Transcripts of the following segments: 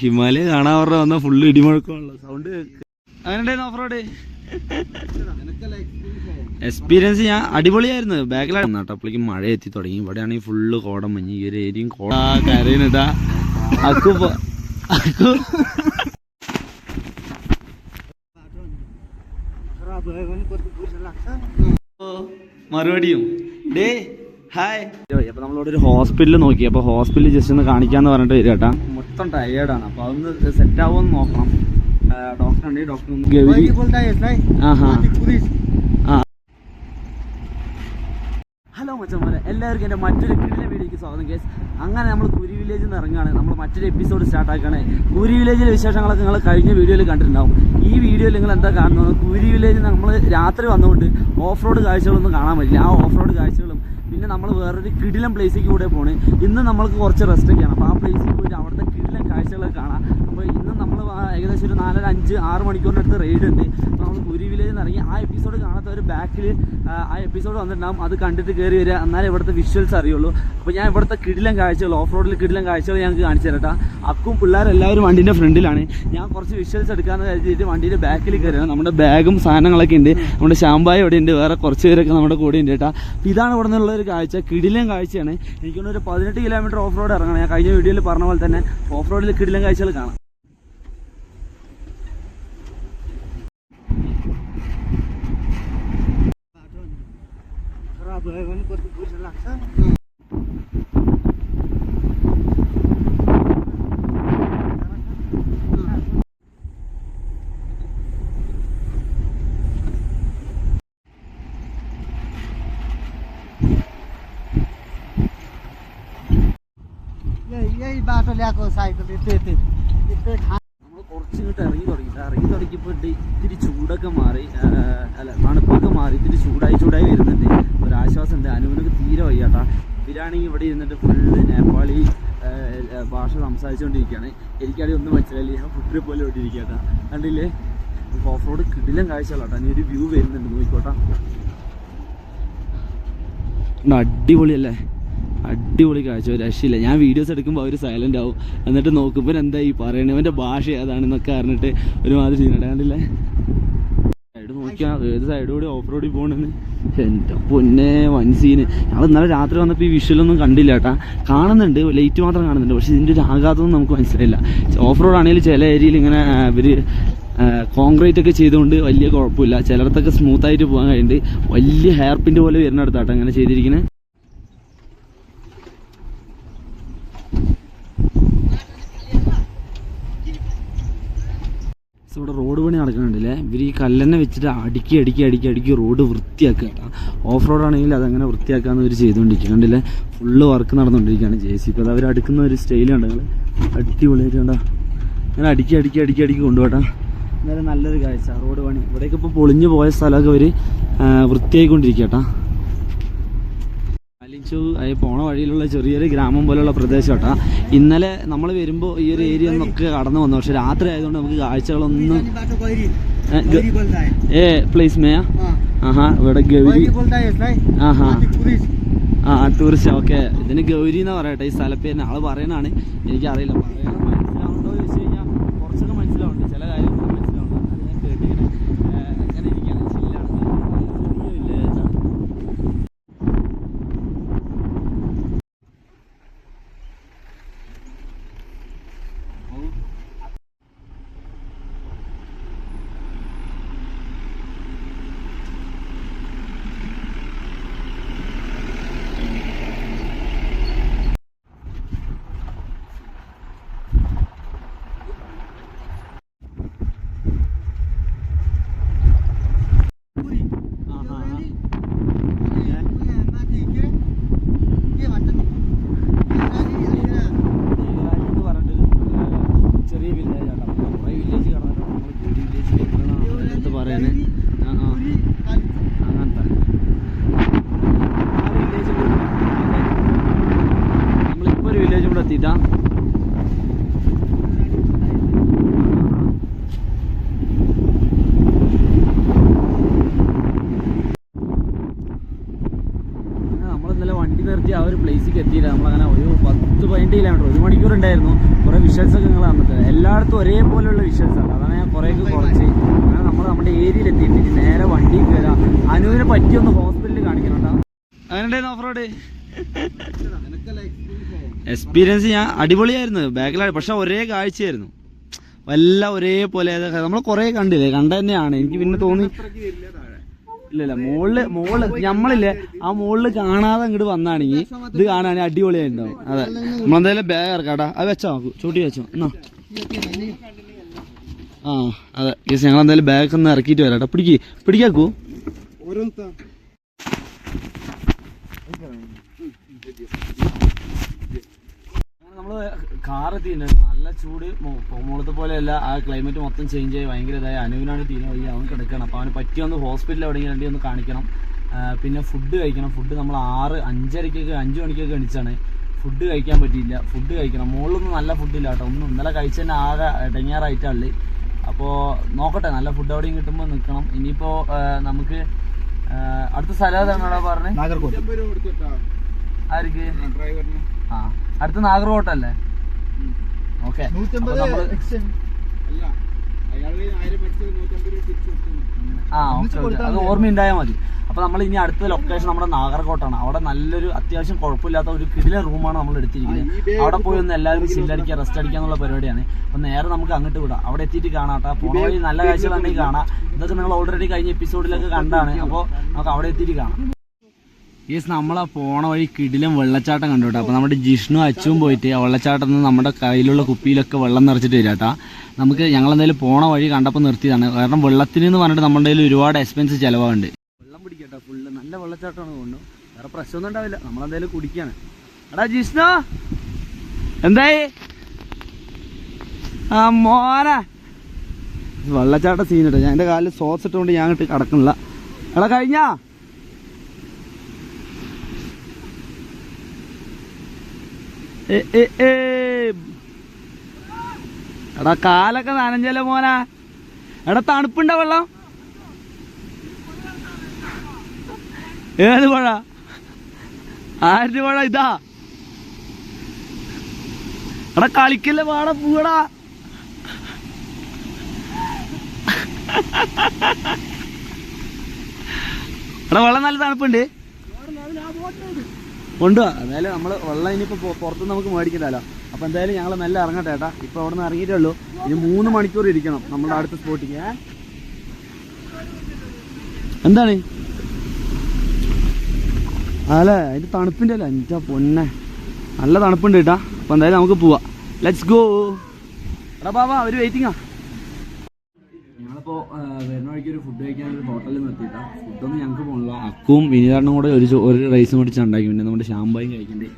ഹിമാലയ കാണാൻ പറഞ്ഞ വന്ന ഫുള്ള് ഇടിമുഴക്കമുള്ള സൗണ്ട് അങ്ങനെ ഓഫ് റോഡ് എക്സ്പീരിയൻസ് ഞാൻ അടിപൊളിയായിരുന്നു. ബാക്കിലാണ് കേട്ടോ അപ്പോഴേക്കും മഴ എത്തി തുടങ്ങി. ഇവിടെയാണെങ്കിൽ ഫുള്ള് കോടം മഞ്ഞ്. ഈ ഒരു ഏരിയയും കോട. കരയുന്നതാ അക്കു അക്കു. മറുപടിയും. ഡേ ഹായ് അപ്പൊ നമ്മളോട് ഒരു ഹോസ്പിറ്റൽ നോക്കി. അപ്പൊ ഹോസ്പിറ്റൽ ജസ്റ്റ് ഒന്ന് കാണിക്കാന്ന് പറഞ്ഞിട്ട് വരും കേട്ടാ. മൊത്തം ആണ്. അപ്പൊ അതൊന്ന് സെറ്റ് ആവുമെന്ന് നോക്കണം. ഡോക്ടർ ഉണ്ട് ഡോക്ടർ ഗൗരി ആഹാ. ഹലോ മച്ചന്മാരെ. എല്ലാവർക്കും എന്റെ മറ്റൊരു കിടിലെ വീഡിയോക്ക് സ്വാഗതം കേസ് അങ്ങനെ നമ്മൾ കുരി വില്ലേജിൽ നിന്ന് ഇറങ്ങുകയാണ്. നമ്മൾ മറ്റൊരു എപ്പിസോഡ് സ്റ്റാർട്ട് ആക്കുകയാണ്. കുരി വില്ലേജിലെ വിശേഷങ്ങളൊക്കെ നിങ്ങൾ കഴിഞ്ഞ വീഡിയോയിൽ കണ്ടിട്ടുണ്ടാവും. ഈ വീഡിയോയിൽ നിങ്ങൾ എന്താ കാണുന്നത്? കുരി വില്ലേജിൽ നമ്മൾ രാത്രി വന്നുകൊണ്ട് ഓഫ് റോഡ് കാഴ്ചകളൊന്നും കാണാൻ പറ്റില്ല. ആ ഓഫ് റോഡ് കാഴ്ചകളും പിന്നെ നമ്മൾ വേറൊരു കിടിലം പ്ലേസിലേക്ക് കൂടെ പോണ്. ഇന്ന് നമ്മൾക്ക് കുറച്ച് റെസ്റ്റ് ഒക്കെയാണ്. അപ്പോൾ ആ പ്ലേസിൽ പോയിട്ട് അവിടുത്തെ കിടിലം കാഴ്ചകളൊക്കെ കാണാം. അപ്പോൾ ഇന്ന് നമ്മൾ ഏകദേശം ഒരു നാലര അഞ്ച് ആറ് മണിക്കൂറിന്റെ അടുത്ത് റൈഡ് ഉണ്ട്. അപ്പോൾ നമ്മൾ കുരി വില്ലേജിൽ നിന്ന് ഇറങ്ങി ആ എപ്പിസോഡ് കാണാത്തവർ ബാക്കിൽ ആ എപ്പിസോഡ് വന്നിട്ടുണ്ടാകും അത് കണ്ടിട്ട് കയറി വരിക. എന്നാലേ ഇവിടുത്തെ വിഷ്വൽസ് അറിയുള്ളൂ. അപ്പോൾ ഞാൻ ഇവിടുത്തെ കിടിലം കാഴ്ചകൾ ഓഫ് റോഡിൽ കിടിലം കാഴ്ചകൾ ഞങ്ങൾക്ക് കാണിച്ചു തരട്ടാ അക്കും പിള്ളേരെല്ലാവരും വണ്ടീന്റെ ഫ്രണ്ടിലാണ്. ഞാൻ കുറച്ച് വിഷ്വൽസ് എടുക്കാമെന്ന് കരുതിയിട്ട് വണ്ടീന്റെ ബാക്കിൽ കയറിയാണ് നമ്മുടെ ബാഗും സാധനങ്ങളൊക്കെ ഉണ്ട്. നമ്മുടെ ശാമ്പായ ഇവിടെ ഉണ്ട്. വേറെ കുറച്ച് പേരൊക്കെ നമ്മുടെ കൂടെ ഉണ്ട് കേട്ടാ അപ്പോൾ ഇതാണ് ഇവിടെ നിന്നുള്ള ഒരു കാഴ്ച. കിടിലം കാഴ്ചയാണ്. എനിക്കൊന്നൊരു പതിനെട്ട് കിലോമീറ്റർ ഓഫ് റോഡ് ഇറങ്ങണം. ഞാൻ കഴിഞ്ഞ വീഡിയോയിൽ പറഞ്ഞ പോലെ തന്നെ ഓഫ് റോഡിൽ കിടിലം കാഴ്ചകൾ കാണാം. भयो भने कति पैसा लाग्छ? ഇവരാണെങ്കിൽ ഇവിടെ ഇരുന്നിട്ട് ഫുള്ള് നേപ്പാളി ഭാഷ സംസാരിച്ചുകൊണ്ടിരിക്കുകയാണ് എനിക്കാണെങ്കിൽ ഒന്നും മനസ്സിലായില്ല. ഞാൻ ഫുഡ് പോലെ ഓടിയിരിക്കാട്ടാ കണ്ടില്ലേ? ഓഫ് റോഡ് കിടിലം കാഴ്ചകളാട്ടാ. ഇനി ഒരു വ്യൂ വരുന്നുണ്ട്. നോക്കിക്കോട്ടാ. അടിപൊളിയല്ലേ? അടിപൊളി കാഴ്ച. രക്ഷയില്ല. ഞാൻ വീഡിയോസ് എടുക്കുമ്പോൾ അവർ സൈലന്റ് ആവും. എന്നിട്ട് നോക്കുമ്പോൾ എന്താ ഈ പറയണത് അവന്റെ ഭാഷ ഏതാണെന്നൊക്കെ അറിഞ്ഞിട്ട് ഒരുമാതിരി ചെയ്യുന്നുണ്ട് കണ്ടില്ലേ? സൈഡ് നോക്കിയാൽ ഏത് സൈഡ് കൂടി ഓഫ് റോഡിൽ പോകണമെന്ന് എന്റെ പൊന്നെ വൻ സീന് ഞങ്ങൾ ഇന്നലെ രാത്രി വന്നപ്പോൾ ഈ വിഷ്വലൊന്നും കണ്ടില്ല കേട്ടാ. കാണുന്നുണ്ട് ലൈറ്റ് മാത്രം കാണുന്നുണ്ട് പക്ഷേ ഇതിന്റെ ഒരു ആഘാതമൊന്നും നമുക്ക് മനസ്സിലായില്ല. ഓഫ് റോഡ് ആണെങ്കിൽ ചില ഏരിയയിൽ ഇങ്ങനെ ഇവർ കോൺക്രീറ്റ് ഒക്കെ ചെയ്തുകൊണ്ട് വലിയ കുഴപ്പമില്ല. ചിലയിടത്തൊക്കെ സ്മൂത്ത് ആയിട്ട് പോകാൻ കഴിയുന്നുണ്ട്. വലിയ ഹെയർ പിന്റെ പോലെ വരുന്നിടത്താട്ടോ അങ്ങനെ ചെയ്തിരിക്കുന്നത് ഇവിടെ റോഡ് പണി നടക്കുന്നുണ്ടല്ലേ ഇവർ ഈ കല്ലെന്നെ വെച്ചിട്ട് അടുക്കി അടുക്കി അടുക്കി അടുക്കി റോഡ് വൃത്തിയാക്കുക. ഓഫ് റോഡ് ആണെങ്കിൽ അതങ്ങനെ വൃത്തിയാക്കാന്ന് ഇവർ ചെയ്തുകൊണ്ടിരിക്കുക കണ്ടില്ലേ? ഫുള്ള് വർക്ക് നടന്നുകൊണ്ടിരിക്കുകയാണ് ജെ സി പി അത് അവർ അടുക്കുന്ന ഒരു സ്റ്റൈൽ ഉണ്ട് നിങ്ങൾ അടിപൊളിയായിട്ട് കണ്ടോ? അങ്ങനെ അടുക്കി അടുക്കി അടുക്കി അടുക്കി കൊണ്ടുപോട്ടാ എന്നാലും നല്ലൊരു കാഴ്ച. റോഡ് പണി. ഇവിടേക്ക് ഇപ്പോൾ പൊളിഞ്ഞു പോയ സ്ഥലമൊക്കെ അവർ വൃത്തിയായിക്കൊണ്ടിരിക്കുക കേട്ടോ തൃശൂർ പോണ വഴിയിലുള്ള ചെറിയൊരു ഗ്രാമം പോലുള്ള പ്രദേശമാട്ടാ ഇന്നലെ നമ്മൾ വരുമ്പോൾ ഈ ഒരു ഏരിയ ഒന്നൊക്കെ കടന്നു വന്നു. പക്ഷെ രാത്രി ആയതുകൊണ്ട് നമുക്ക് കാഴ്ചകളൊന്നും ഏ പ്ലേസ് മേ ആഹാ ഇവിടെ ഗൗരി ആഹാ. ആ ടൂറിസ്റ്റ് ഓക്കെ. ഇതിന് ഗൗരി എന്ന് പറയട്ടെ? ഈ സ്ഥലപ്പേരിന് ആൾ പറയണാണ് എനിക്കറിയില്ല. പറയാൻ ഉണ്ടായിരുന്നു. കുറേ വിഷ്വൽസ് ഒക്കെ നിങ്ങൾ തന്നിട്ട്. എല്ലായിടത്തും ഒരേപോലെയുള്ള വിഷ്വൽസാണ്. അതാണ് ഞാൻ കുറേയൊക്കെ കുറച്ച്. അങ്ങനെ നമ്മൾ നമ്മുടെ ഏരിയയിൽ എത്തിയിട്ട് നേരെ വണ്ടിയിൽ കയറാം അനുവിനെ പറ്റി ഒന്ന് ഹോസ്പിറ്റലിൽ കാണിക്കണം കേട്ടോ അങ്ങനെ ഓഫ് റോഡ് എക്സ്പീരിയൻസ് ഞാൻ അടിപൊളിയായിരുന്നു. ബാക്കിലാണ് പക്ഷെ ഒരേ കാഴ്ചയായിരുന്നു. എല്ലാം ഒരേപോലെ. നമ്മൾ കുറേ കണ്ടില്ലേ? കണ്ട തന്നെയാണ് എനിക്ക് പിന്നെ തോന്നി ഇല്ല മോൾ മോൾ ഞമ്മളില്ലേ ആ മോൾ കാണാതെ ഇങ്ങോട്ട് വന്നാണെങ്കിൽ ഇത് കാണാണെങ്കിൽ അടിപൊളിയായിട്ടുണ്ടാവും അതെ. നമ്മളെന്തായാലും ബാഗ് ഇറക്കാട്ടാ. അത് വെച്ചോ ചൂട്ടി വെച്ചോ. എന്നാ. ആ അതെ. ഞങ്ങൾ എന്തായാലും ബാഗ് ഒന്ന് ഇറക്കിയിട്ട് വരാട്ടോ. പിടിക്ക് പിടിക്കാക്കൂ. നമ്മൾ കാറ് എത്തിയിട്ടുണ്ടായിരുന്നു നല്ല ചൂട് മോളത്തെ പോലെയല്ല. ആ ക്ലൈമറ്റ് മൊത്തം ചേഞ്ച് ആയി. ഭയങ്കര ഇതായി. അനുവിനാണ് തീരെ വയ്യ. അവൻ കിടക്കണം. അപ്പോൾ അവന് പറ്റിയൊന്ന് ഹോസ്പിറ്റലിൽ എവിടെയെങ്കിലും രണ്ടി ഒന്ന് കാണിക്കണം. പിന്നെ ഫുഡ് കഴിക്കണം. ഫുഡ് നമ്മൾ ആറ് അഞ്ചരക്കൊക്കെ അഞ്ച് മണിക്കൊക്കെ എണിച്ചാണ്. ഫുഡ് കഴിക്കാൻ പറ്റിയില്ല. ഫുഡ് കഴിക്കണം. മുകളിലൊന്നും നല്ല ഫുഡില്ല കേട്ടോ. ഒന്നും ഇന്നലെ കഴിച്ചതന്നെ ആകെ ഇടങ്ങാറായിട്ടുള്ളി അപ്പോൾ നോക്കട്ടെ. നല്ല ഫുഡ് എവിടെയും കിട്ടുമ്പോൾ നിൽക്കണം ഇനിയിപ്പോൾ നമുക്ക് അടുത്ത സ്ഥലം ഏതാണോടാ പറഞ്ഞത് നാഗർകോട്ട് ആർക്ക്? ആ അടുത്ത നാഗർകോട്ടല്ലേ? ഓക്കെ. നൂറ്റമ്പത് എക്സ്റ്റെൻഡ് ആ ഓക്കെ അത് അത് ഓർമ്മയുണ്ടായാൽ മതി. അപ്പൊ നമ്മൾ ഇനി അടുത്ത ലൊക്കേഷൻ നമ്മുടെ നാഗർകോട്ടാണ്. അവിടെ നല്ലൊരു അത്യാവശ്യം കുഴപ്പമില്ലാത്ത ഒരു കിടില റൂമാണ് നമ്മൾ എടുത്തിരിക്കുന്നത്. അവിടെ പോയി ഒന്ന് എല്ലാവരും ചില്ലടിക്കുക റെസ്റ്റ് അടിക്കുക എന്നുള്ള പരിപാടിയാണ്. അപ്പൊ നേരെ നമുക്ക് അങ്ങോട്ട് വിടാം. അവിടെ എത്തിയിട്ട് കാണാം കേട്ടോ. പോണ വഴി നല്ല കാഴ്ചകളുണ്ടെങ്കിൽ കാണാം. ഇതൊക്കെ നിങ്ങൾ ഓൾറെഡി കഴിഞ്ഞ എപ്പിസോഡിലൊക്കെ കണ്ടാണ്. അപ്പോൾ നമുക്ക് അവിടെ എത്തിയിട്ട് കാണാം. യെസ് നമ്മളാ പോണ വഴി കിടിലും വെള്ളച്ചാട്ടം കണ്ടു കേട്ടോ. അപ്പോൾ നമ്മുടെ ജിഷ്ണു അച്ചും പോയിട്ട് നിന്ന് നമ്മുടെ കയ്യിലുള്ള കുപ്പിയിലൊക്കെ വെള്ളം നിറച്ചിട്ട് വരിക കേട്ടോ. നമുക്ക് ഞങ്ങൾ എന്തായാലും പോണ വഴി കണ്ടപ്പോൾ നിർത്തിയതാണ്. കാരണം വെള്ളത്തിന് എന്ന് പറഞ്ഞിട്ട് നമ്മുടെ ഒരുപാട് എക്സ്പെൻസ് ചിലവാണ്ട് വെള്ളം പിടിക്കട്ടോ ഫുള്ള് നല്ല വെള്ളച്ചാട്ടമാണ് കൊണ്ടു വേറെ പ്രശ്നമൊന്നും ഉണ്ടാവില്ല. നമ്മളെന്തായാലും കുടിക്കാണ് എടാ ജിഷ്ണു! എന്തായി? ആ മോന! വെള്ളച്ചാട്ട സീൻ കേട്ടോ. ഞാൻ എന്റെ കാലിൽ സോസ് ഇട്ടുകൊണ്ട് ഞാൻ ഇട്ട് കിടക്കണില്ല എടാ കഴിഞ്ഞാ ഏ, ഏ, ഏ. എടാ കാലൊക്കെ നനഞ്ഞല്ലോ മോനാ. എടാ തണുപ്പുണ്ടോ വെള്ളം? ഏത് പുഴ? ആരുടെ പുഴ ഇതാ? എടാ കളിക്കല്ലേ പാടാ പൂടാ എടാ വെള്ളം നല്ല തണുപ്പുണ്ട്. കൊണ്ടുവാ. എന്തായാലും നമ്മൾ വെള്ളം ഇനിയിപ്പോൾ പുറത്ത് നമുക്ക് മേടിക്കണ്ടല്ലോ. അപ്പോൾ എന്തായാലും ഞങ്ങൾ നല്ല ഇറങ്ങട്ടെ ഏട്ടാ. ഇപ്പോൾ അവിടെ നിന്ന് ഇറങ്ങിയിട്ടേ ഉള്ളൂ ഇനി മൂന്ന് മണിക്കൂർ ഇരിക്കണം നമ്മുടെ അടുത്ത സ്പോട്ടിക്ക്? എന്താണ്? അല്ലേ? അതിന്റെ തണുപ്പിന്റെ അല്ല? എന്റെ പൊന്നെ. നല്ല തണുപ്പുണ്ട് കേട്ടാ അപ്പോൾ എന്തായാലും നമുക്ക് പോവാം. ലെറ്റ്സ് ഗോ എടാ ബാബാ അവർ വെയിറ്റിംഗാ ഞങ്ങളിപ്പോ വരുന്ന വഴിക്ക് ഒരു ഫുഡ് കഴിക്കാൻ ഒരു ഹോട്ടലിൽ നിർത്തിയിട്ടാ ഫുഡൊന്നും ഞങ്ങൾക്ക് പോകണില്ല അക്കും വിനീതാണ്ടും കൂടെ ഒരു ഒരു റൈസ് മേടിച്ച് ഉണ്ടാക്കി. പിന്നെ നമ്മുടെ ഷാമ്പായും കഴിക്കണ്ടേ.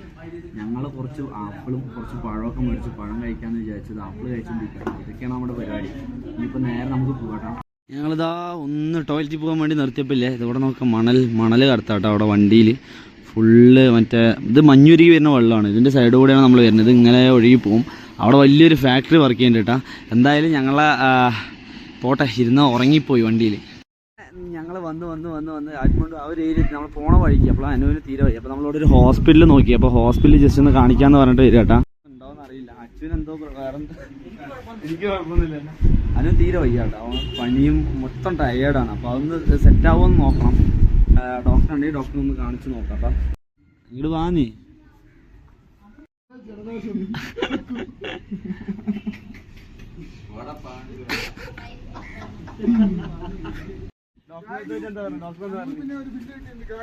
ഞങ്ങൾ കുറച്ച് ആപ്പിളും കുറച്ച് പഴമൊക്കെ മേടിച്ച് പഴം കഴിക്കാന്ന് വിചാരിച്ചത് ആപ്പിൾ കഴിച്ചുകൊണ്ടിരിക്കുകയാണ് ഇതൊക്കെയാണ് നമ്മുടെ പരിപാടി. ഇനിയിപ്പോൾ നേരെ നമുക്ക് പോകട്ടോ. ഞങ്ങളിതാ ഒന്ന് ടോയ്ലറ്റിൽ പോകാൻ വേണ്ടി നിർത്തിയപ്പില്ലേ ഇതവിടെ നമുക്ക് മണൽ മണൽ കടത്താട്ടോ അവിടെ വണ്ടിയിൽ ഫുള്ള് മറ്റേ ഇത് മഞ്ഞുരുകി വരുന്ന വെള്ളമാണ്. ഇതിന്റെ സൈഡ് കൂടെയാണ് നമ്മൾ വരുന്നത്. ഇങ്ങനെ ഒഴുകി പോകും അവിടെ വലിയൊരു ഫാക്ടറി വർക്ക് ചെയ്യുന്നുണ്ട് കേട്ടോ. എന്തായാലും ഞങ്ങളെ പോട്ടെ ഇരുന്ന് ഉറങ്ങിപ്പോയി വണ്ടിയിൽ ഞങ്ങൾ വന്ന് വന്ന് വന്ന് വന്ന് ആദ്യമുണ്ട് ആ ഒരു ഏരിയ നമ്മൾ പോണ വഴിക്ക് അപ്പോൾ അനുവിന് തീരെ വഴി അപ്പോൾ നമ്മളോട് ഒരു ഹോസ്പിറ്റൽ നോക്കി. അപ്പോൾ ഹോസ്പിറ്റലിൽ ജസ്റ്റ് ഒന്ന് കാണിക്കാന്ന് പറഞ്ഞിട്ട് വരിക കേട്ടാ. ഉണ്ടോന്ന് അറിയില്ല. അച്ഛൻ എന്തോ എനിക്ക് കുഴപ്പമൊന്നുമില്ല അനു തീരെ വയ്യ കേട്ടോ. അവൻ പനിയും മൊത്തം ടയേർഡാണ് അപ്പോൾ അതൊന്ന് സെറ്റ് ആവുമെന്ന് നോക്കണം. ഡോക്ടർ ഉണ്ടെങ്കിൽ ഡോക്ടറെ ഒന്ന് കാണിച്ചു നോക്കാം. അപ്പം ഇങ്ങോട്ട് വാ നീ.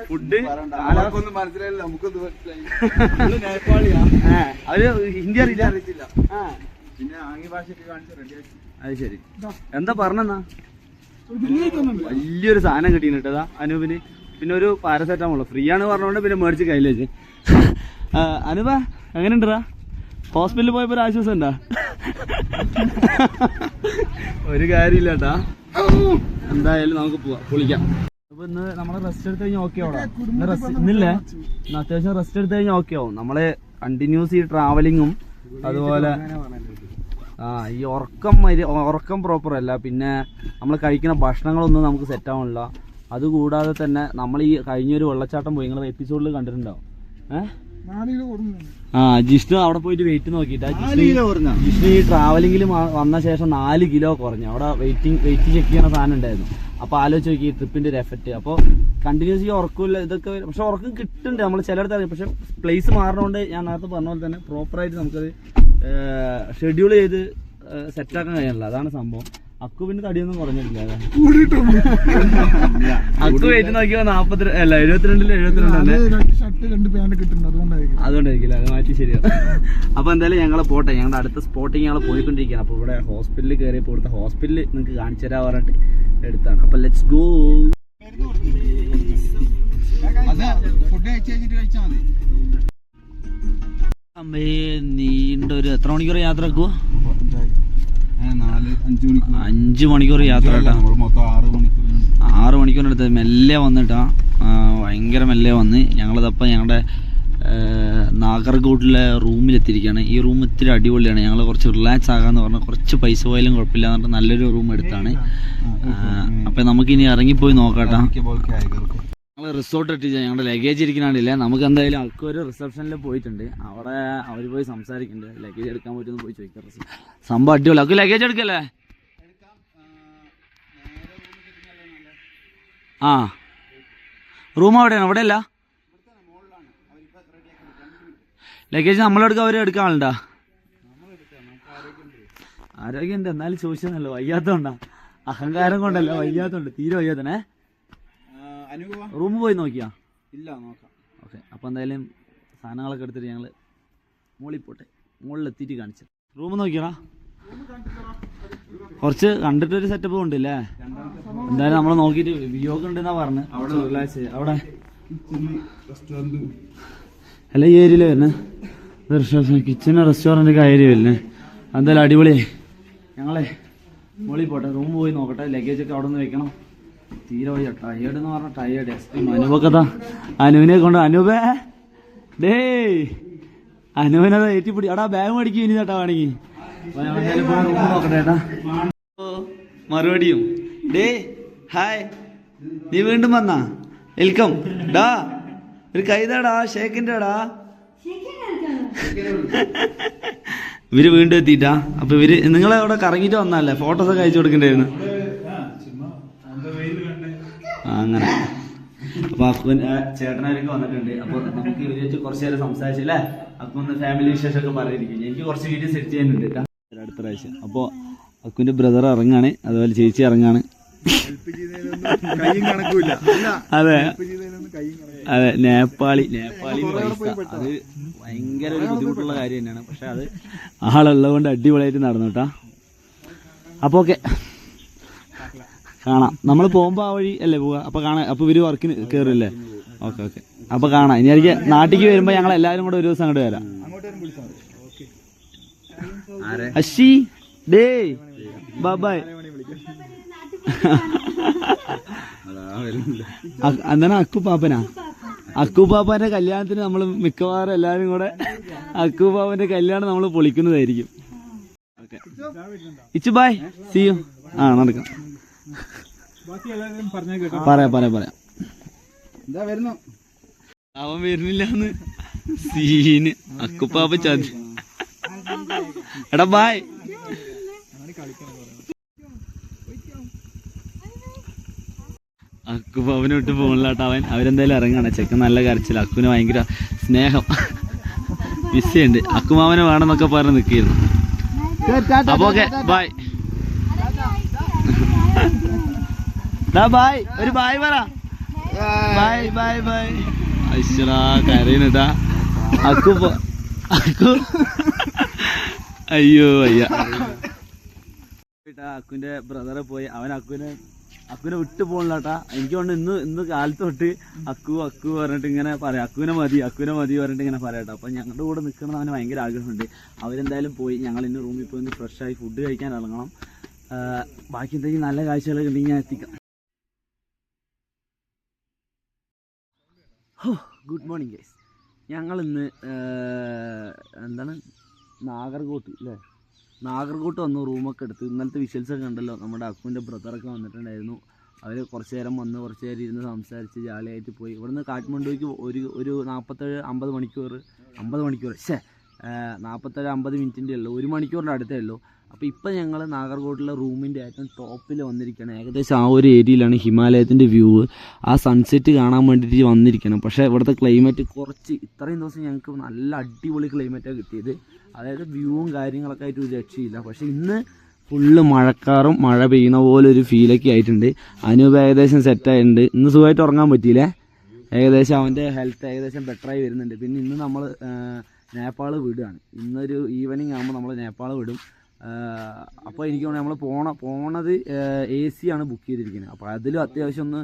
ഫുഡ് ആർക്കൊന്നും മനസ്സിലായില്ല നമുക്കൊന്നും മനസ്സിലായില്ല. അവർ ഹിന്ദി അറിയില്ല. അറിയത്തില്ല പിന്നെ ആംഗ്യ ഭാഷയൊക്കെ കാണിച്ച് റെഡിയാക്കി. അത് ശരി. എന്താ പറഞ്ഞെന്നാ? വലിയൊരു സാധനം കിട്ടിയിട്ടാ അനൂപിന്. പിന്നെ ഒരു പാരസെറ്റാമോൾ ഫ്രീ ആണ് പറഞ്ഞോണ്ട് പിന്നെ മേടിച്ച് കയ്യിൽ വെച്ച്. അനൂപ എങ്ങനെയുണ്ടാ ഹോസ്പിറ്റലിൽ പോയപ്പോ ഒരു ആശ്വാസം ഉണ്ടാ? ഒരു കാര്യമില്ല എന്തായാലും നമുക്ക് പോവാം പൊളിക്കാം അപ്പൊ ഇന്ന് നമ്മൾ റെസ്റ്റ് എടുത്ത് കഴിഞ്ഞാൽ ഓക്കെ ആവണം ഇന്നില്ലേ? ഇന്ന് അത്യാവശ്യം റെസ്റ്റ് എടുത്ത് കഴിഞ്ഞാൽ ഓക്കെ ആവും. നമ്മൾ കണ്ടിന്യൂസ് ഈ ട്രാവലിങ്ങും അതുപോലെ ആ ഈ ഉറക്കം ഉറക്കം പ്രോപ്പർ അല്ല. പിന്നെ നമ്മൾ കഴിക്കുന്ന ഭക്ഷണങ്ങളൊന്നും നമുക്ക് സെറ്റ് ആവണില്ല. അതുകൂടാതെ തന്നെ നമ്മൾ ഈ കഴിഞ്ഞൊരു വെള്ളച്ചാട്ടം പോയി നിങ്ങളുടെ എപ്പിസോഡിൽ കണ്ടിട്ടുണ്ടാവും. ഏഹ് ആ ജിഷ്ണു അവിടെ പോയിട്ട് വെയിറ്റ് നോക്കിട്ടാ ജിഷ്ണു ഈ ട്രാവലിംഗിൽ വന്ന ശേഷം നാല് കിലോ കുറഞ്ഞു. അവിടെ വെയിറ്റിംഗ് വെയിറ്റ് ചെക്ക് ചെയ്യണ സാധനം ഉണ്ടായിരുന്നു. അപ്പൊ ആലോചിച്ച് നോക്കി ഈ ട്രിപ്പിന്റെ ഒരു എഫക്റ്റ് അപ്പോൾ കണ്ടിന്യൂസ് ഈ ഉറക്കമില്ല ഇതൊക്കെ. പക്ഷെ ഉറക്കം കിട്ടുന്നുണ്ട്. നമ്മൾ ചിലയിടത്ത് അറിയാം. പക്ഷെ പ്ലേസ് മാറണോണ്ട് ഞാൻ നേരത്തെ പറഞ്ഞ പോലെ തന്നെ പ്രോപ്പറായിട്ട് നമുക്കത് ഷെഡ്യൂൾ ചെയ്ത് സെറ്റാക്കാൻ കഴിയണില്ല അതാണ് സംഭവം. അക്കു പിന്നെ തടിയൊന്നും കുറഞ്ഞിട്ടില്ല അക്കു വെയിറ്റ് നോക്കിയപ്പോ നാപ്പത്തി അല്ല എഴുപത്തിരണ്ടിൽ എഴുപത്തിരണ്ടല്ലേ അതുകൊണ്ടായിരിക്കില്ല? അത് മാറ്റി ശരിയാ. അപ്പൊ എന്തായാലും ഞങ്ങൾ പോട്ടെ. ഞങ്ങളുടെ അടുത്ത സ്പോട്ടിങ് ഞങ്ങൾ പോയിക്കൊണ്ടിരിക്കുകയാണ്. അപ്പൊ ഇവിടെ ഹോസ്പിറ്റലിൽ കയറിയപ്പോൾ ഇവിടുത്തെ ഹോസ്പിറ്റലിൽ നിങ്ങൾക്ക് കാണിച്ചു തരാൻ പറഞ്ഞിട്ട് എടുത്താണ്. അപ്പൊ ലെറ്റ്സ് ഗോ ഫുഡ് കഴിച്ച് കഴിഞ്ഞിട്ട് കഴിച്ചാൽ മതി. അമ്മേ നീണ്ട ഒരു എത്ര മണിക്കൂർ യാത്ര ആക്കുവോ അഞ്ചു മണിക്കൂർ. യാത്ര ആറു മണിക്കൂറിനടുത്ത് മെല്ലെ വന്നിട്ടാ. ഭയങ്കര മെല്ലെ വന്ന്. ഞങ്ങളിതപ്പം ഞങ്ങളുടെ നാഗർകോട്ടിലെ റൂമിലെത്തിയിരിക്കുകയാണ് ഈ റൂം ഇത്തിരി അടിപൊളിയാണ്. ഞങ്ങൾ കുറച്ച് റിലാക്സ് ആകാന്ന് പറഞ്ഞാൽ കുറച്ച് പൈസ പോയാലും കുഴപ്പമില്ല എന്ന് പറഞ്ഞിട്ട് നല്ലൊരു റൂം എടുത്താണ്. അപ്പം നമുക്കിനി ഇറങ്ങിപ്പോയി നോക്കാട്ടാ. ഞങ്ങൾ റിസോർട്ട് എത്തിച്ച ഞങ്ങളുടെ ലഗേജ് ഇരിക്കണാണ്ടില്ലേ? നമുക്ക് എന്തായാലും അക്കൊരു റിസപ്ഷനിൽ പോയിട്ടുണ്ട്. അവിടെ അവർ പോയി സംസാരിക്കുന്നുണ്ട് ലഗേജ് എടുക്കാൻ പറ്റുമെന്ന് പോയി ചോദിക്കാം സംഭവം അടിപൊളി. അവർക്ക് ലഗേജ് എടുക്കല്ലേ? ആ. റൂം അവിടെയാണ്. അവിടെ അല്ല ലഗേജ് നമ്മളെടുക്കാൻ അവർ ആരോഗ്യം ആരോഗ്യമുണ്ട്. എന്നാലും ചോദിച്ചതല്ലോ വയ്യാത്തോണ്ടാ. അഹങ്കാരം കൊണ്ടല്ല വയ്യാത്തോണ്ട്. തീരെ വയ്യാത്തണേ അനുഭവ റൂം പോയി നോക്കിയാ? ഇല്ല നോക്കാം. ഓക്കെ അപ്പോൾ എന്തായാലും സാധനങ്ങളൊക്കെ എടുത്തിട്ട് ഞങ്ങൾ മുകളിൽ പോട്ടെ. മുകളിൽ എത്തിയിട്ട് കാണിച്ചു റൂം നോക്കിയാ കുറച്ച് കണ്ടിട്ടൊരു സെറ്റപ്പ് ഉണ്ടല്ലേ എന്തായാലും നമ്മൾ നോക്കിയിട്ട് വ്യൂ ഒക്കെ ഉണ്ടെന്നാ പറഞ്ഞു. അവിടെ അവിടെ. റെസ്റ്റോറന്റ് അല്ല ഈ ഏരിയയിൽ വരുന്നത് കിച്ചണ് റെസ്റ്റോറന്റ് കയറി വരുന്നത് എന്തായാലും അടിപൊളി. ഞങ്ങളെ മുകളിൽ പോട്ടെ. റൂം പോയി നോക്കട്ടെ. ലഗേജ് ഒക്കെ അവിടെ നിന്ന് വെക്കണം. തീരെ വയ്യ ടയേർഡ്. എന്ന് പറഞ്ഞാൽ ടയേർഡ് അനുപൊക്കതാ അനുവിനെ കൊണ്ട് അനുപേ. ഡേ അനുവിനത് ഏറ്റിപ്പിടി. എടാ ബാഗ് മേടിക്കും ഇനി ചേട്ടാ വേണമെങ്കിൽ നോക്കട്ടെ മറുപടിയും. ഡേ ഹായ്. നീ വീണ്ടും വന്നാ? വെൽക്കം. ഡാ ഒരു കൈതാടാ ഷേഖിന്റെ ഡാ ഇവർ വീണ്ടും എത്തിയിട്ടാ. അപ്പൊ ഇവർ നിങ്ങളെ അവിടെ കറങ്ങിട്ട് വന്നല്ലേ ഫോട്ടോസൊക്കെ അയച്ചു കൊടുക്കണ്ടായിരുന്നു. അങ്ങനെ. അപ്പൊ അപ്പൻ ചേട്ടനായിരിക്കും വന്നിട്ടുണ്ട്. അപ്പൊ നമുക്ക് ഇവർ വെച്ച് കുറച്ച് നേരം സംസാരിച്ചല്ലേ അക്കുന്ന് ഫാമിലി വിശേഷമൊക്കെ പറഞ്ഞിരിക്കും. എനിക്ക് കുറച്ച് വീഡിയോ സെറ്റ് ചെയ്യാനുണ്ട്. അടുത്ത പ്രാവശ്യം. അപ്പൊ അക്കുവിന്റെ ബ്രദർ ഇറങ്ങാണ്. അതുപോലെ ചേച്ചി ഇറങ്ങാണ്. അതെ. അതെ. നേപ്പാളി. നേപ്പാളി അത് ഭയങ്കര ഒരു ബുദ്ധിമുട്ടുള്ള കാര്യം തന്നെയാണ്. പക്ഷെ അത് ആളുള്ളത് കൊണ്ട് അടിപൊളിയായിട്ട് നടന്നു കേട്ടാ അപ്പൊ ഓക്കെ കാണാം. നമ്മൾ പോകുമ്പോ ആ വഴി അല്ലേ പോവാ? അപ്പൊ കാണാം അപ്പൊ ഇവർ വർക്കിന് കേറില്ലേ? ഓക്കെ ഓക്കെ അപ്പൊ കാണാം. ഇനി എനിക്ക് നാട്ടിലേക്ക് വരുമ്പോ ഞങ്ങൾ എല്ലാവരും കൂടെ ഒരു ദിവസം അങ്ങോട്ട് വരാം. അശി ഡേ. ബൈ എന്താണ്? അക്കു പാപ്പനാ? അക്കു പാപ്പാന്റെ കല്യാണത്തിന് നമ്മൾ മിക്കവാറും എല്ലാവരും കൂടെ അക്കു പാപ്പന്റെ കല്യാണം നമ്മൾ പൊളിക്കുന്നതായിരിക്കും. ഇച്ചു ബായ് സിയു ആ നടക്കാം. പറയാം പറയാം പറയാം. എന്താ വരുന്നു? അവൻ വരുന്നില്ലാന്ന്. സീന്. അക്കുപ്പാപ്പ ചതി. എടാ ബായ് അക്കുപ്പാപ്പനെ വിട്ട് പോകണില്ലാട്ടോ അവൻ. അവരെന്തായാലും ഇറങ്ങാണ്. ചെക്കൻ നല്ല കരച്ചില്ല അക്കുവിന് ഭയങ്കര സ്നേഹം. വിസയുണ്ട്. അക്കുമാവനെ വേണമെന്നൊക്കെ പറഞ്ഞ് നിൽക്കിയിരുന്നു അപ്പൊ ഓക്കെ ബായ് ഡാ ബായ് ഒരു ബായ് പറ. ബായ് ബായ് ബായ് ഐശ്വരാ കരയുന്നട്ടാ അക്കു അക്കു. അയ്യോ അയ്യ അക്കുവിന്റെ ബ്രദറെ പോയി. അവൻ അക്കുവിനെ അക്കുവിനെ വിട്ടു പോകണില്ലാട്ടാ എനിക്ക് കൊണ്ട് ഇന്ന് ഇന്ന് കാലത്ത് തൊട്ട് അക്കു അക്കു പറഞ്ഞിട്ട് ഇങ്ങനെ പറയാം. അക്കുവിനെ മതി അക്കുവിനെ മതി പറഞ്ഞിട്ട് ഇങ്ങനെ പറയാട്ടോ അപ്പൊ ഞങ്ങളുടെ കൂടെ നിൽക്കണം അവന് ഭയങ്കര ആഗ്രഹമുണ്ട്. അവരെന്തായാലും പോയി. ഞങ്ങൾ ഇന്ന് റൂമിൽ പോയി ഒന്ന് ഫ്രഷായി ഫുഡ് കഴിക്കാൻ ഇറങ്ങണം. ബാക്കി എന്തെങ്കിലും നല്ല കാഴ്ചകളൊക്കെ ഉണ്ടെങ്കിൽ ഞാൻ എത്തിക്കാം. ഗുഡ് മോർണിംഗ് ഗൈസ് ഞങ്ങൾ ഇന്ന് എന്താണ്? നാഗർകോട്ട് അല്ലേ നാഗർകോട്ട് വന്ന് റൂമൊക്കെ എടുത്ത്. ഇന്നലത്തെ ഒക്കെ ഉണ്ടല്ലോ നമ്മുടെ അക്കുവിന്റെ ബ്രദറൊക്കെ വന്നിട്ടുണ്ടായിരുന്നു. അവർ കുറച്ച് നേരം വന്ന് കുറച്ച് നേരം ഇരുന്ന് സംസാരിച്ച് ജാലിയായിട്ട് പോയി. ഇവിടുന്ന് കാഠ്മണ്ഡുവിക്ക് ഒരു ഒരു നാൽപ്പത്തേഴ് അമ്പത് മണിക്കൂർ അമ്പത് മണിക്കൂർ ശേ നാൽപ്പത്തേഴ് അമ്പത് മിനിറ്റിന്റെ ഉള്ളൂ. ഒരു മണിക്കൂറിന്റെ അടുത്തേ ഉള്ളൂ. അപ്പോൾ ഇപ്പം ഞങ്ങൾ നാഗർകോട്ടിലെ റൂമിന്റെ ഏറ്റവും ടോപ്പിൽ വന്നിരിക്കുകയാണ് ഏകദേശം ആ ഒരു ഏരിയയിലാണ് ഹിമാലയത്തിന്റെ വ്യൂ. ആ സൺസെറ്റ് കാണാൻ വേണ്ടിയിട്ട് വന്നിരിക്കണം. പക്ഷേ ഇവിടുത്തെ ക്ലൈമറ്റ് കുറച്ച് ഇത്രയും ദിവസം ഞങ്ങൾക്ക് നല്ല അടിപൊളി ക്ലൈമറ്റാണ് കിട്ടിയത്. അതായത് വ്യൂവും കാര്യങ്ങളൊക്കെ ആയിട്ട് ഒരു രക്ഷയില്ല. പക്ഷേ ഇന്ന് ഫുള്ള് മഴക്കാറും മഴ പെയ്യുന്ന പോലെ ഒരു ഫീലൊക്കെ ആയിട്ടുണ്ട്. അനൂപ് ഏകദേശം സെറ്റായിട്ടുണ്ട് ഇന്ന് സുഖമായിട്ട് ഉറങ്ങാൻ പറ്റിയില്ലേ? ഏകദേശം അവന്റെ ഹെൽത്ത് ഏകദേശം ബെറ്ററായി വരുന്നുണ്ട്. പിന്നെ ഇന്ന് നമ്മൾ നേപ്പാൾ വിടുകയാണ്. ഇന്നൊരു ഈവനിങ് ആകുമ്പോൾ നമ്മൾ നേപ്പാൾ വിടും. അപ്പോൾ എനിക്ക് തോന്നുന്നു നമ്മൾ പോണ പോണത് എ സി ആണ് ബുക്ക് ചെയ്തിരിക്കുന്നത്. അപ്പോൾ അതിലും അത്യാവശ്യം ഒന്ന്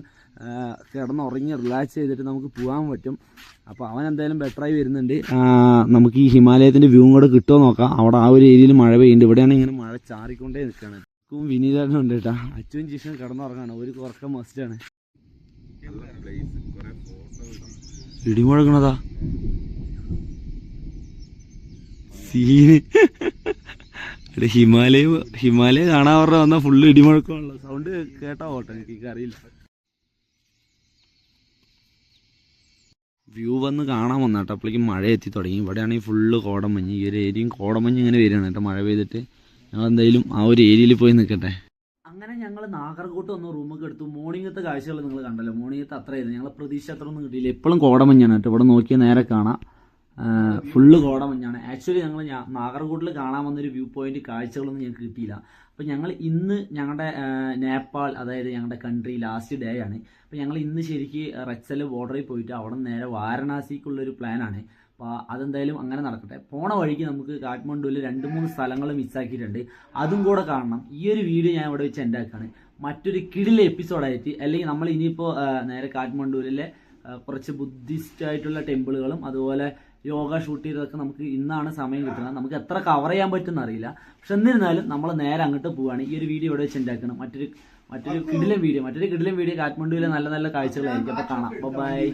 കിടന്നുറങ്ങി റിലാക്സ് ചെയ്തിട്ട് നമുക്ക് പോകാൻ പറ്റും. അപ്പോൾ അവൻ എന്തായാലും ബെറ്ററായി വരുന്നുണ്ട്. നമുക്ക് ഈ ഹിമാലയത്തിന്റെ വ്യൂ കൂടെ കിട്ടുമോ നോക്കാം. അവിടെ ആ ഒരു ഏരിയയിൽ മഴ പെയ്യുന്നുണ്ട്. ഇവിടെയാണ് ഇങ്ങനെ മഴ ചാറിക്കൊണ്ടേ നിൽക്കുകയാണ് അച്ചും വിനീതനും ഉണ്ട് കേട്ടോ. അച്ചും ജിഷനും കിടന്നുറങ്ങാണ്. ഒരു കുറക്കം മസ്റ്റാണ് ഇടിമുഴക്കണതാ. സീന്. എടാ ഹിമാലയ ഹിമാലയ കാണാൻ പറഞ്ഞ വന്നാൽ ഫുള്ള് ഇടിമുഴക്കമുള്ള സൗണ്ട് കേട്ടാ ഓട്ടെ എനിക്ക് അറിയില്ല വ്യൂ വന്ന് കാണാൻ വന്ന കേട്ടോ അപ്പോഴേക്കും മഴ എത്തി തുടങ്ങി. ഇവിടെയാണെങ്കിൽ ഫുള്ള് കോടമഞ്ഞ് ഈ ഒരു ഏരിയയും കോടമഞ്ഞ് ഇങ്ങനെ വരികയാണ് കേട്ടോ. മഴ പെയ്തിട്ട് ഞങ്ങൾ എന്തായാലും ആ ഒരു ഏരിയയിൽ പോയി നിൽക്കട്ടെ അങ്ങനെ ഞങ്ങൾ നാഗർകോട്ട് വന്ന് റൂമൊക്കെ എടുത്തു. മോർണിംഗത്തെ കാഴ്ചകൾ നിങ്ങൾ കണ്ടല്ലോ. മോർണിംഗത്തെ അത്രയായിരുന്നു. ഞങ്ങളെ പ്രതീക്ഷ അത്ര ഒന്നും കിട്ടിയില്ല എപ്പോഴും കോടമഞ്ഞാണ് കേട്ടോ. ഇവിടെ നോക്കിയാൽ നേരെ കാണാം. ഫുള്ള് കോടമഞ്ഞാണ് ആക്ച്വലി ഞങ്ങൾ നാഗർകോട്ടിൽ കാണാൻ വന്നൊരു വ്യൂ പോയിന്റ് കാഴ്ചകളൊന്നും ഞങ്ങൾക്ക് കിട്ടിയില്ല. അപ്പോൾ ഞങ്ങൾ ഇന്ന് ഞങ്ങളുടെ നേപ്പാൾ അതായത് ഞങ്ങളുടെ കൺട്രി ലാസ്റ്റ് ഡേ ആണ്. അപ്പോൾ ഞങ്ങൾ ഇന്ന് ശരിക്ക് റെക്സൽ ബോർഡറിൽ പോയിട്ട് അവിടെ നേരെ വാരണാസിക്കുള്ളൊരു പ്ലാനാണ് അപ്പോൾ അതെന്തായാലും അങ്ങനെ നടക്കട്ടെ. പോണ വഴിക്ക് നമുക്ക് കാഠ്മണ്ഡുവിൽ രണ്ട് മൂന്ന് സ്ഥലങ്ങൾ മിസ്സാക്കിയിട്ടുണ്ട് അതും കൂടെ കാണണം. ഈ ഒരു വീഡിയോ ഞാൻ ഇവിടെ വെച്ച് എന്റെ ആക്കാണ്. മറ്റൊരു കിടിലെ എപ്പിസോഡായിട്ട് അല്ലെങ്കിൽ നമ്മൾ ഇനിയിപ്പോൾ നേരെ കാഠ്മണ്ഡുവിലെ കുറച്ച് ബുദ്ധിസ്റ്റ് ആയിട്ടുള്ള ടെമ്പിളുകളും അതുപോലെ യോഗ ഷൂട്ട് ചെയ്തതൊക്കെ നമുക്ക് ഇന്നാണ് സമയം കിട്ടുന്നത്. നമുക്ക് എത്ര കവർ ചെയ്യാൻ പറ്റുമെന്ന് അറിയില്ല. പക്ഷെ എന്നിരുന്നാലും നമ്മൾ നേരെ അങ്ങോട്ട് പോവുകയാണ് ഈ ഒരു വീഡിയോ ഇവിടെ വെച്ച് ഉണ്ടാക്കണം. മറ്റൊരു മറ്റൊരു കിടിലൻ വീഡിയോ മറ്റൊരു കിടിലൻ വീഡിയോ കാഠ്മണ്ഡുവിലെ നല്ല നല്ല കാഴ്ചകളായിരിക്കും. അപ്പോൾ കാണാം. ബൈ